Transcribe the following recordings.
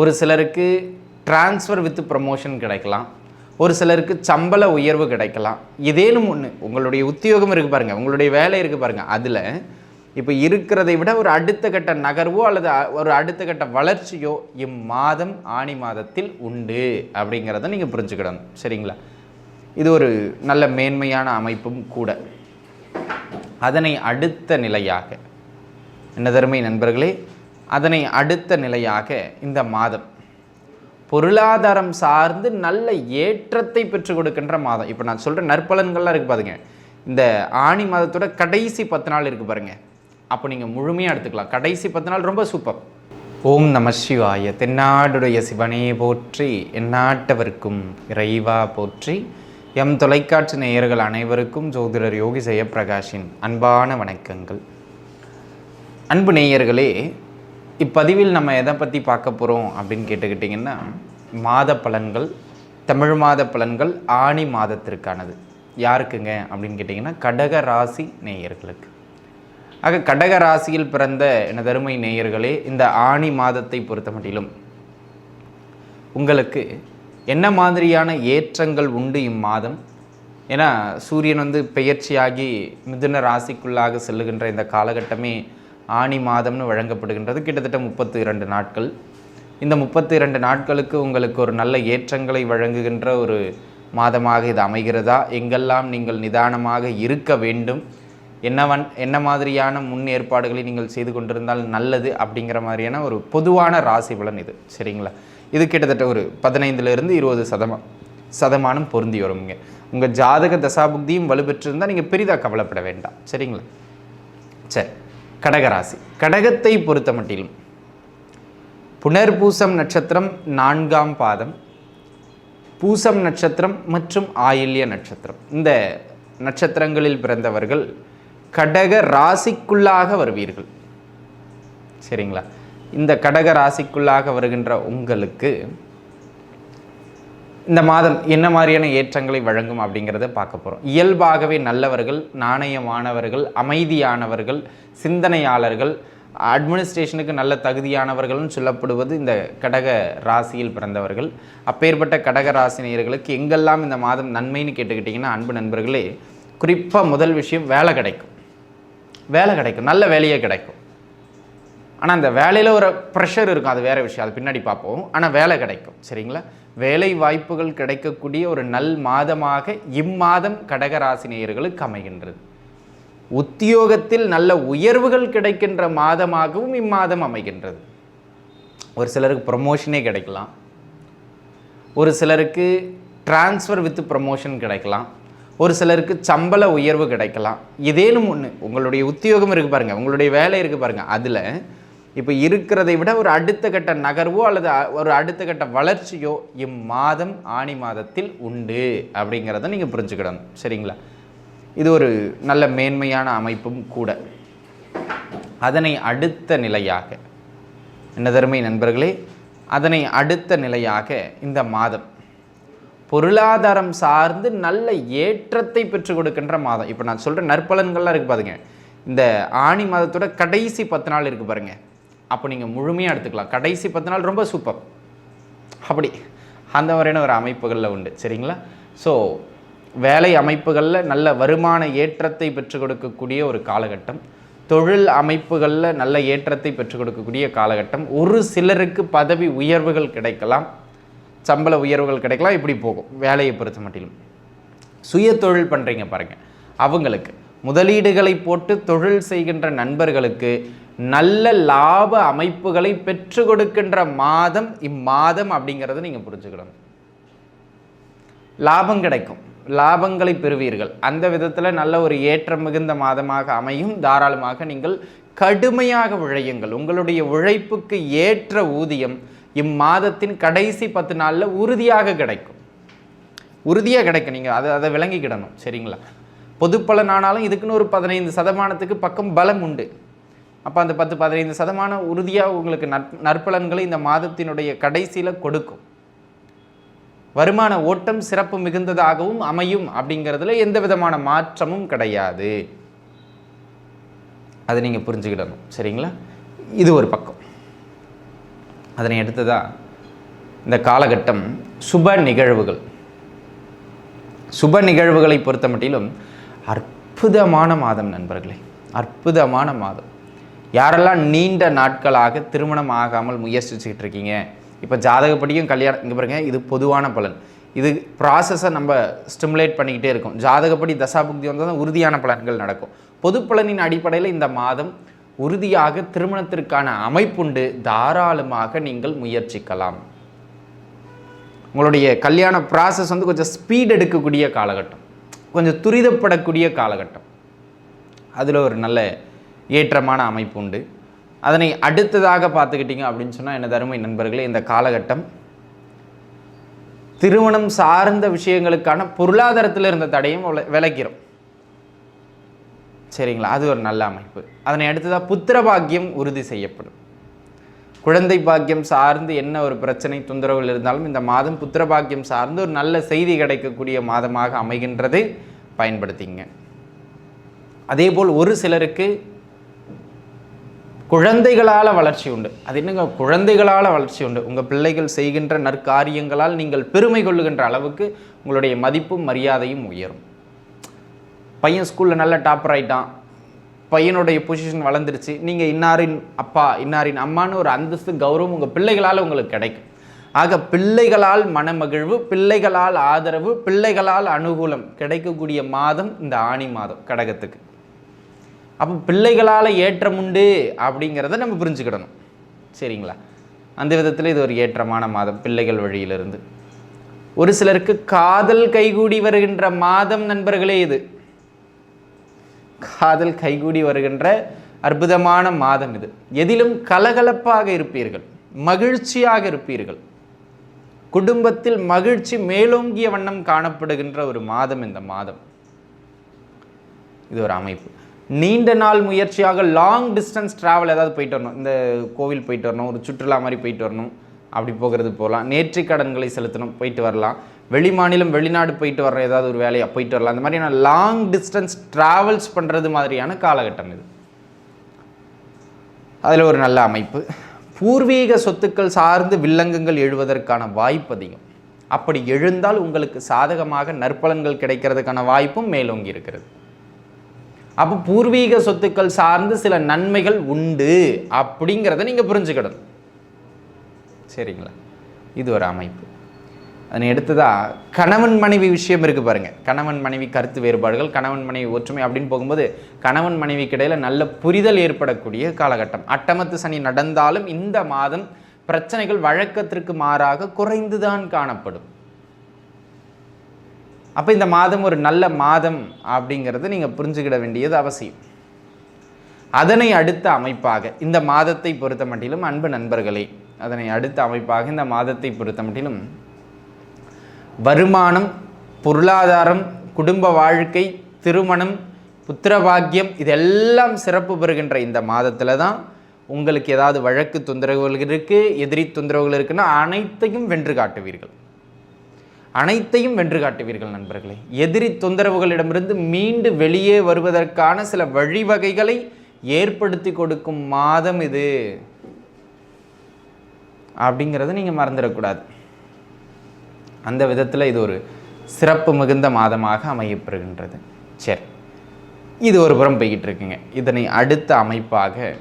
ஒரு சிலருக்கு transfer with promotion கிடைக்கலாம். ஒரு சிலருக்கு சம்பள உயர்வு கிடைக்கலாம். இதேனும் ஒன்று உங்களுடைய உத்தியோகம் இருக்குது பாருங்கள் உங்களுடைய வேலை இருக்குது பாருங்கள் அதில் இப்போ இருக்கிறதை விட ஒரு அடுத்த கட்ட நகர்வோ அல்லது ஒரு அடுத்த கட்ட வளர்ச்சியோ இம்மாதம் ஆணி மாதத்தில் உண்டு அப்படிங்கிறத நீங்கள் புரிஞ்சுக்கிடணும். சரிங்களா? இது ஒரு நல்ல மேன்மையான அமைப்பும் கூட. அதனை அடுத்த நிலையாக என்ன தருமை நண்பர்களே அதனை அடுத்த நிலையாக இந்த மாதம். பொருளாதாரம் சார்ந்து நல்ல ஏற்றத்தை பெற்றுக் கொடுக்கின்ற மாதம். இப்போ நான் சொல்கிற நற்பலன்கள்லாம் இருக்குது பாருங்க. இந்த ஆணி மாதத்தோட கடைசி பத்து நாள் இருக்குது பாருங்க. அப்போ நீங்கள் முழுமையாக எடுத்துக்கலாம். கடைசி பத்து நாள் ரொம்ப சூப்பர். ஓம் நம சிவாய. தென்னாடுடைய சிவனே போற்றி எந்நாட்டவர்க்கும் இறைவா போற்றி. எம் தொலைக்காட்சி நேயர்கள் அனைவருக்கும் ஜோதிடர் யோகி ஜெயப்பிரகாஷின் அன்பான வணக்கங்கள். அன்பு நேயர்களே இப்பதிவில் நம்ம எதை பற்றி பார்க்க போகிறோம் அப்படின்னு கேட்டுக்கிட்டிங்கன்னா மாத பலன்கள் தமிழ் மாத பலன்கள் ஆணி மாதத்திற்கானது. யாருக்குங்க அப்படின்னு கேட்டிங்கன்னா கடக ராசி நேயர்களுக்கு. ஆக கடக ராசியில் பிறந்த எனதருமை நேயர்களே இந்த ஆணி மாதத்தை பொறுத்த மட்டிலும் உங்களுக்கு என்ன மாதிரியான ஏற்றங்கள் உண்டு இம்மாதம்? ஏன்னா சூரியன் வந்து பெயர்ச்சியாகி மிதுன ராசிக்குள்ளாக செல்லுகின்ற இந்த காலகட்டமே ஆணி மாதம்னு வழங்கப்படுகின்றது. கிட்டத்தட்ட முப்பத்து இரண்டு நாட்கள். இந்த முப்பத்தி இரண்டு நாட்களுக்கு உங்களுக்கு ஒரு நல்ல ஏற்றங்களை வழங்குகின்ற ஒரு மாதமாக இது அமைகிறதா? எங்கெல்லாம் நீங்கள் நிதானமாக இருக்க வேண்டும்? என்னவன் என்ன மாதிரியான முன் ஏற்பாடுகளை நீங்கள் செய்து கொண்டிருந்தால் நல்லது அப்படிங்கிற மாதிரியான ஒரு பொதுவான ராசி பலன் இது. சரிங்களா? இது கிட்டத்தட்ட ஒரு பதினைந்துலேருந்து இருபது சதமா சதமானம் பொருந்தி வருங்க உங்கள் ஜாதக தசாபுக்தியும் வலுப்பெற்றிருந்தால் நீங்கள் பெரிதாக கவலைப்பட வேண்டாம். சரிங்களா? சரி. கடகராசி. கடகத்தை பொறுத்த மட்டிலும் புனர்பூசம் நட்சத்திரம் நான்காம் பாதம் பூசம் நட்சத்திரம் மற்றும் ஆயில்ய நட்சத்திரம். இந்த நட்சத்திரங்களில் பிறந்தவர்கள் கடக ராசிக்குள்ளாக வருவீர்கள். சரிங்களா? இந்த கடக ராசிக்குள்ளாக வருகின்ற உங்களுக்கு இந்த மாதம் என்ன மாதிரியான ஏற்றங்களை வழங்கும் அப்படிங்கிறத பார்க்க போகிறோம் இயல்பாகவே நல்லவர்கள் நாணயமானவர்கள் அமைதியானவர்கள் சிந்தனையாளர்கள் அட்மினிஸ்ட்ரேஷனுக்கு நல்ல தகுதியானவர்கள்னு சொல்லப்படுவது இந்த கடக ராசியில் பிறந்தவர்கள். அப்பேற்பட்ட கடக ராசினியர்களுக்கு எங்கெல்லாம் இந்த மாதம் நன்மைன்னு கேட்டுக்கிட்டிங்கன்னா அன்பு நண்பர்களே குறிப்பாக முதல் விஷயம் வேலை கிடைக்கும். வேலை கிடைக்கும். நல்ல வேலையே கிடைக்கும். ஆனால் அந்த வேலையில் ஒரு ப்ரெஷர் இருக்கும். அது வேறு விஷயம். அது பின்னாடி பார்ப்போம். ஆனால் வேலை கிடைக்கும். சரிங்களா? வேலை வாய்ப்புகள் கிடைக்கக்கூடிய ஒரு நல் மாதமாக இம்மாதம் கடகராசினியர்களுக்கு அமைகின்றது. உத்தியோகத்தில் நல்ல உயர்வுகள் கிடைக்கின்ற மாதமாகவும் இம்மாதம் அமைகின்றது. ஒரு சிலருக்கு ப்ரமோஷனே கிடைக்கலாம். ஒரு சிலருக்கு ட்ரான்ஸ்ஃபர் வித் ப்ரமோஷன் கிடைக்கலாம். ஒரு சிலருக்கு சம்பள உயர்வு கிடைக்கலாம். இதேனும் ஒன்று உங்களுடைய உத்தியோகம் இருக்குது பாருங்கள் உங்களுடைய வேலை இருக்குது பாருங்கள் அதில் இப்போ இருக்கிறதை விட ஒரு அடுத்த கட்ட நகர்வோ அல்லது ஒரு அடுத்த கட்ட வளர்ச்சியோ இம்மாதம் ஆணி மாதத்தில் உண்டு அப்படிங்கிறத நீங்கள் புரிஞ்சுக்கிடணும் சரிங்களா? இது ஒரு நல்ல மேன்மையான அமைப்பும் கூட. அதனை அடுத்த நிலையாக என்ன தருமை நண்பர்களே? அதனை அடுத்த நிலையாக இந்த மாதம் பொருளாதாரம் சார்ந்து நல்ல ஏற்றத்தை பெற்றுக் கொடுக்கின்ற மாதம். இப்போ நான் சொல்கிற நற்பலன்கள்லாம் இருக்குது பாருங்க. இந்த ஆணி மாதத்தோட கடைசி பத்து நாள் இருக்குது பாருங்கள் அப்போ நீங்கள் முழுமையாக எடுத்துக்கலாம். கடைசி பத்து நாள் ரொம்ப சூப்பர். அப்படி. அந்த மாதிரியான ஒரு அமைப்புகளில் உண்டு. சரிங்களா? ஸோ வேலை அமைப்புகளில் நல்ல வருமான ஏற்றத்தை பெற்றுக் கொடுக்கக்கூடிய ஒரு காலகட்டம். தொழில் அமைப்புகளில் நல்ல ஏற்றத்தை பெற்றுக் கொடுக்கக்கூடிய காலகட்டம். ஒரு சிலருக்கு பதவி உயர்வுகள் கிடைக்கலாம். சம்பள உயர்வுகள் கிடைக்கலாம். இப்படி போகும். வேலையை பொறுத்த மட்டிலும். சுய தொழில் பண்ணுறீங்க பாருங்கள் அவங்களுக்கு முதலீடுகளை போட்டு தொழில் செய்கின்ற நண்பர்களுக்கு நல்ல லாப அமைப்புகளை பெற்று கொடுக்கின்ற மாதம் இம்மாதம் அப்படிங்கிறத நீங்கள் புரிஞ்சுக்கணும். லாபம் கிடைக்கும். லாபங்களை பெறுவீர்கள். அந்த விதத்தில் நல்ல ஒரு ஏற்றம் மிகுந்த மாதமாக அமையும். தாராளமாக நீங்கள் கடுமையாக உழையுங்கள். உங்களுடைய உழைப்புக்கு ஏற்ற ஊதியம் இம்மாதத்தின் கடைசி பத்து நாளில் உறுதியாக கிடைக்கும். உறுதியாக கிடைக்கும். நீங்கள் அதை அதை விளங்கிக்கிடணும். சரிங்களா? பொது ஆனாலும் இதுக்குன்னு ஒரு பதினைந்து சதமானத்துக்கு பக்கம் பலம் உண்டு. அப்போ அந்த பத்து பதினைந்து சதமானம் உறுதியாக உங்களுக்கு நற் நற்பலன்களை இந்த மாதத்தினுடைய கடைசியில் கொடுக்கும். வருமான ஓட்டம் சிறப்பு மிகுந்ததாகவும் அமையும் அப்படிங்கிறதுல எந்த விதமான மாற்றமும் கிடையாது. அதை நீங்கள் புரிஞ்சுக்கிடணும். சரிங்களா? இது ஒரு பக்கம். அதனை அடுத்ததா இந்த காலகட்டம் சுப நிகழ்வுகள். சுப நிகழ்வுகளை பொறுத்த மட்டிலும் அற்புதமான மாதம் நண்பர்களே. அற்புதமான மாதம். யாரெல்லாம் நீண்ட நாட்களாக திருமணம் ஆகாமல் முயற்சிச்சுக்கிட்டு இருக்கீங்க இப்போ ஜாதகப்படியும் கல்யாணம் இங்கே பாருங்க இது பொதுவான பலன். இது ப்ராசஸை நம்ம ஸ்டிமுலேட் பண்ணிக்கிட்டே இருக்கும். ஜாதகப்படி தசாபுக்தி வந்தால் தான் உறுதியான பலன்கள் நடக்கும். பொது பலனின் அடிப்படையில் இந்த மாதம் உறுதியாக திருமணத்திற்கான அமைப்புண்டு தாராளமாக நீங்கள் முயற்சிக்கலாம். உங்களுடைய கல்யாண ப்ராசஸ் வந்து கொஞ்சம் ஸ்பீட் எடுக்கக்கூடிய காலகட்டம். கொஞ்சம் துரிதப்படக்கூடிய காலகட்டம். அதில் ஒரு நல்ல ஏற்றமான அமைப்பு உண்டு. அதனை அடுத்ததாக பார்த்துக்கிட்டிங்க அப்படின்னு சொன்னால் என்ன தருமை நண்பர்களே இந்த காலகட்டம் திருமணம் சார்ந்த விஷயங்களுக்கான பொருளாதாரத்தில் இருந்த தடையும் வில- சரிங்களா? அது ஒரு நல்ல அமைப்பு. அதனை அடுத்ததாக புத்திர பாக்கியம் உறுதி செய்யப்படும். குழந்தை பாக்கியம் சார்ந்து என்ன ஒரு பிரச்சனை தொந்தரவுகள் இருந்தாலும் இந்த மாதம் புத்திர பாக்கியம் சார்ந்து ஒரு நல்ல செய்தி கிடைக்கக்கூடிய மாதமாக அமைகின்றது. பயன்படுத்திங்க. அதேபோல் ஒரு சிலருக்கு குழந்தைகளால் வளர்ச்சி உண்டு. அது என்னங்க? குழந்தைகளால் வளர்ச்சி உண்டு. உங்கள் பிள்ளைகள் செய்கின்ற நற்காரியங்களால் நீங்கள் பெருமை கொள்ளுகின்ற அளவுக்கு உங்களுடைய மதிப்பும் மரியாதையும் உயரும். பையன் ஸ்கூலில் நல்ல டாப்பர் ஆகிட்டான் பையனுடைய பொசிஷன் வளர்ந்துருச்சு. நீங்கள் இன்னாரின் அப்பா இன்னாரின் அம்மான்னு ஒரு அந்தஸ்து கௌரவம் உங்கள் பிள்ளைகளால் உங்களுக்கு கிடைக்கும். ஆக பிள்ளைகளால் மனமகிழ்வு பிள்ளைகளால் ஆதரவு பிள்ளைகளால் அனுகூலம் கிடைக்கக்கூடிய மாதம் இந்த ஆணி மாதம் கடகத்துக்கு. அப்போ பிள்ளைகளால் ஏற்றம் உண்டு அப்படிங்கிறத நம்ம புரிஞ்சுக்கிடணும். சரிங்களா? அந்த விதத்தில் இது ஒரு ஏற்றமான மாதம் பிள்ளைகள் வழியிலிருந்து. ஒரு சிலருக்கு காதல் கைகூடி வருகின்ற மாதம் நண்பர்களே இது. காதல் கைகூடி வருகின்ற அற்புதமான மாதம் இது. எதிலும் கலகலப்பாக இருப்பீர்கள் மகிழ்ச்சியாக இருப்பீர்கள். குடும்பத்தில் மகிழ்ச்சி மேலோங்கிய வண்ணம் காணப்படுகின்ற ஒரு மாதம் இந்த மாதம். இது ஒரு அமைப்பு. நீண்ட நாள் முயற்சியாக லாங் டிஸ்டன்ஸ் ட்ராவல் ஏதாவது போயிட்டு வரணும். இந்த கோவில் போயிட்டு வரணும் ஒரு சுற்றுலா மாதிரி போயிட்டு வரணும். அப்படி போகிறது போகலாம். நேர்ற்றிக் கடன்களை செலுத்தணும் போயிட்டு வரலாம். வெளி மாநிலம் வெளிநாடு போயிட்டு வர்ற ஏதாவது ஒரு வேலையாக போயிட்டு வரலாம். அந்த மாதிரியான லாங் டிஸ்டன்ஸ் ட்ராவல்ஸ் பண்ணுறது மாதிரியான காலகட்டம் இது. அதில் ஒரு நல்ல அமைப்பு. பூர்வீக சொத்துக்கள் சார்ந்து வில்லங்கங்கள் எழுவதற்கான வாய்ப்பு அதிகம். அப்படி எழுந்தால் உங்களுக்கு சாதகமாக நற்பலன்கள் கிடைக்கிறதுக்கான வாய்ப்பும் மேலோங்கி இருக்கிறது. அப்போ பூர்வீக சொத்துக்கள் சார்ந்து சில நன்மைகள் உண்டு அப்படிங்கிறத நீங்கள் புரிஞ்சுக்கிடணும். சரிங்களா? இது ஒரு அமைப்பு. அதனை எடுத்ததா கணவன் மனைவி விஷயம் இருக்குது பாருங்கள் கணவன் மனைவி கருத்து வேறுபாடுகள் கணவன் மனைவி ஒற்றுமை அப்படின்னு போகும்போது கணவன் மனைவிக்கு இடையில நல்ல புரிதல் ஏற்படக்கூடிய காலகட்டம். அட்டமத்து சனி நடந்தாலும் இந்த மாதம் பிரச்சனைகள் வழக்கத்திற்கு மாறாக குறைந்துதான் காணப்படும். அப்போ இந்த மாதம் ஒரு நல்ல மாதம் அப்படிங்கிறத நீங்கள் புரிஞ்சுக்கிட வேண்டியது அவசியம். அதனை அடுத்த அமைப்பாக இந்த மாதத்தை பொறுத்த மட்டிலும் அன்பு நண்பர்களே அதனை அடுத்த அமைப்பாக இந்த மாதத்தை பொறுத்த மட்டிலும் வருமானம் பொருளாதாரம் குடும்ப வாழ்க்கை திருமணம் புத்திரபாக்கியம் இதெல்லாம் சிறப்பு பெறுகின்ற இந்த மாதத்தில் தான் உங்களுக்கு ஏதாவது வழக்கு தொந்தரவுகள் இருக்குது எதிரி தொந்தரவுகள் இருக்குன்னா அனைத்தையும் வென்று காட்டுவீர்கள். அனைத்தையும் வென்று காட்டுவீர்கள் நண்பர்களே. எதிரி தொந்தரவுகளிடமிருந்து மீண்டு வெளியே வருவதற்கான சில வழிவகைகளை ஏற்படுத்தி கொடுக்கும் மாதம் இது. அப்படிங்கிறத நீங்கள் மறந்துடக்கூடாது. அந்த விதத்தில் இது ஒரு சிறப்பு மிகுந்த மாதமாக அமையப்பெறுகின்றது. சரி. இது ஒரு புறம் போய்கிட்டு இருக்குங்க. இதனை அடுத்த அமைப்பாக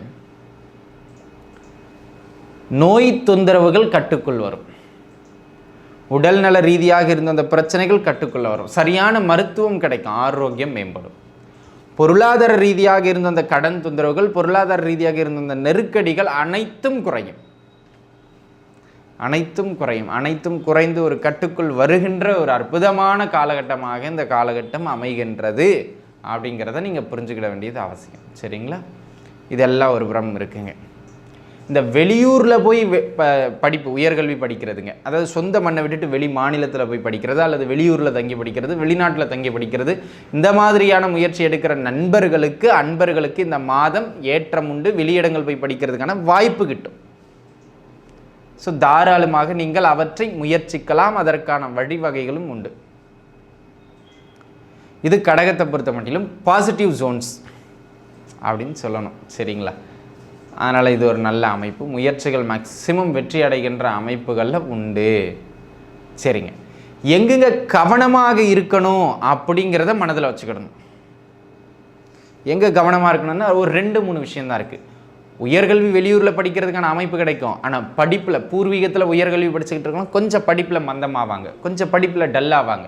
நோய் தொந்தரவுகள் கட்டுக்குள் வரும். உடல்நல ரீதியாக இருந்த அந்த பிரச்சனைகள் கட்டுக்குள்ள வரும். சரியான மருத்துவம் கிடைக்கும். ஆரோக்கியம் மேம்படும். பொருளாதார ரீதியாக இருந்த அந்த கடன் தொந்தரவுகள் பொருளாதார ரீதியாக இருந்த அந்த நெருக்கடிகள் அனைத்தும் குறையும். அனைத்தும் குறையும். அனைத்தும் குறைந்து ஒரு கட்டுக்குள் வருகின்ற ஒரு அற்புதமான காலகட்டமாக இந்த காலகட்டம் அமைகின்றது அப்படிங்கிறத நீங்கள் புரிஞ்சுக்கிட வேண்டியது அவசியம். சரிங்களா? இதெல்லாம் ஒரு புறம் இருக்குங்க. இந்த வெளியூரில் போய் வெ- ப- படிப்பு உயர்கல்வி படிக்கிறதுங்க. அதாவது சொந்த மண்ணை விட்டுட்டு வெளி மாநிலத்தில் போய் படிக்கிறது அல்லது வெளியூரில் தங்கி படிக்கிறது வெளிநாட்டில் தங்கி படிக்கிறது இந்த மாதிரியான முயற்சி எடுக்கிற நண்பர்களுக்கு அன்பர்களுக்கு இந்த மாதம் ஏற்றம் உண்டு. வெளியிடங்கள் போய் படிக்கிறதுக்கான வாய்ப்பு கிட்டும். ஸோ தாராளமாக நீங்கள் அவற்றை முயற்சிக்கலாம். அதற்கான வழிவகைகளும் உண்டு. இது கடகத்தை பொறுத்த மட்டிலும் பாசிட்டிவ் ஜோன்ஸ் அப்படின்னு சொல்லணும். சரிங்களா? அதனால் இது ஒரு நல்ல அமைப்பு. முயற்சிகள் மேக்சிமம் வெற்றி அடைகின்ற அமைப்புகளில் உண்டு. சரிங்க. எங்கெங்க கவனமாக இருக்கணும் அப்படிங்கிறத மனதில் வச்சுக்கிடணும். எங்கே கவனமாக இருக்கணும்னா ஒரு ரெண்டு மூணு விஷயம்தான் இருக்குது உயர்கல்வி வெளியூரில் படிக்கிறதுக்கான அமைப்பு கிடைக்கும். ஆனால் படிப்பில் பூர்வீகத்தில் உயர்கல்வி படிச்சுக்கிட்டு இருக்கோம் கொஞ்சம் படிப்பில் மந்தமாவாங்க. கொஞ்சம் படிப்பில் டல்லாவாங்க.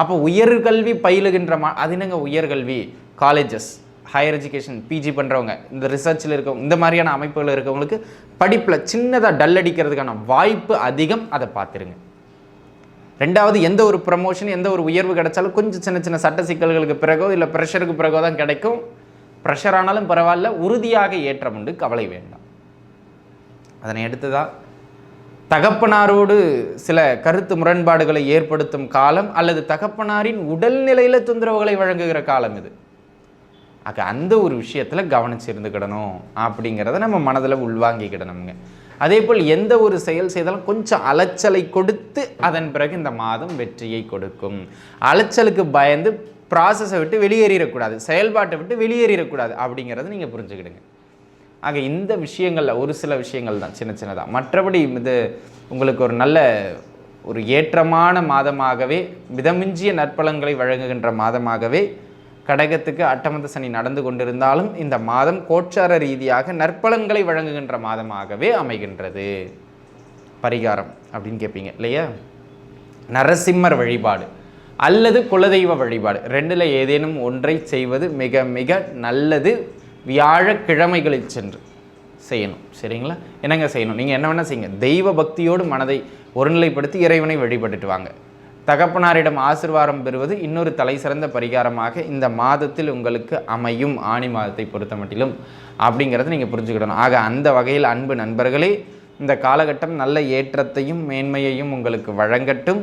அப்போ உயர்கல்வி பயிலுகின்ற மா அது என்னங்க உயர்கல்வி? காலேஜஸ் ஹையர் எஜுகேஷன் பிஜி பண்ணுறவங்க இந்த ரிசர்ச்சில் இருக்கவங்க இந்த மாதிரியான அமைப்புகள் இருக்கவங்களுக்கு படிப்பில் சின்னதாக டல் அடிக்கிறதுக்கான வாய்ப்பு அதிகம். அதை பார்த்துருங்க. ரெண்டாவது எந்த ஒரு ப்ரமோஷன் எந்த ஒரு உயர்வு கிடைச்சாலும் கொஞ்சம் சின்ன சின்ன சட்ட சிக்கல்களுக்கு பிறகோ இல்லை ப்ரெஷருக்கு பிறகோ தான் கிடைக்கும். ப்ரெஷர் ஆனாலும் பரவாயில்ல உறுதியாக ஏற்றம் உண்டு கவலை வேண்டாம். அதனை அடுத்ததா தகப்பனாரோடு சில கருத்து முரண்பாடுகளை ஏற்படுத்தும் காலம் அல்லது தகப்பனாரின் உடல்நிலையில் தொந்தரவுகளை வழங்குகிற காலம் இது. ஆக அந்த ஒரு விஷயத்தில் கவனிச்சிருந்துக்கிடணும் அப்படிங்கிறத நம்ம மனதில் உள்வாங்கிக்கிடணுங்க. அதே போல் எந்த ஒரு செயல் செய்தாலும் கொஞ்சம் அலைச்சலை கொடுத்து அதன் பிறகு இந்த மாதம் வெற்றியை கொடுக்கும். அலைச்சலுக்கு பயந்து ப்ராசஸை விட்டு வெளியேறிடக்கூடாது. செயல்பாட்டை விட்டு வெளியேறிடக்கூடாது அப்படிங்கிறத நீங்கள் புரிஞ்சுக்கிடுங்க. ஆக இந்த விஷயங்களில் ஒரு சில விஷயங்கள் தான் சின்ன சின்னதாக மற்றபடி இது உங்களுக்கு ஒரு நல்ல ஒரு ஏற்றமான மாதமாகவே மிதமிஞ்சிய நற்பலன்களை வழங்குகின்ற மாதமாகவே கடகத்துக்கு அட்டமந்த சனி நடந்து கொண்டிருந்தாலும் இந்த மாதம் கோச்சார ரீதியாக நற்பலன்களை வழங்குகின்ற மாதமாகவே அமைகின்றது. பரிகாரம் அப்படின்னு கேட்பீங்க இல்லையா? நரசிம்மர் வழிபாடு. அல்லது குலதெய்வ வழிபாடு. ரெண்டில் ஏதேனும் ஒன்றை செய்வது மிக மிக நல்லது. வியாழக்கிழமைகளில் சென்று செய்யணும். சரிங்களா? என்னங்க செய்யணும்? நீங்கள் என்ன வேணால் செய்யுங்க. தெய்வ பக்தியோடு மனதை ஒருநிலைப்படுத்தி இறைவனை வழிபட்டுட்டு வாங்க. தகப்பனாரிடம் ஆசிர்வாதம் பெறுவது இன்னொரு தலை சிறந்த பரிகாரமாக இந்த மாதத்தில் உங்களுக்கு அமையும். ஆணி மாதத்தை பொறுத்த மட்டிலும் அப்படிங்கிறத நீங்கள் புரிஞ்சுக்கிடணும். ஆக அந்த வகையில் அன்பு நண்பர்களே இந்த காலகட்டம் நல்ல ஏற்றத்தையும் மேன்மையையும் உங்களுக்கு வழங்கட்டும்.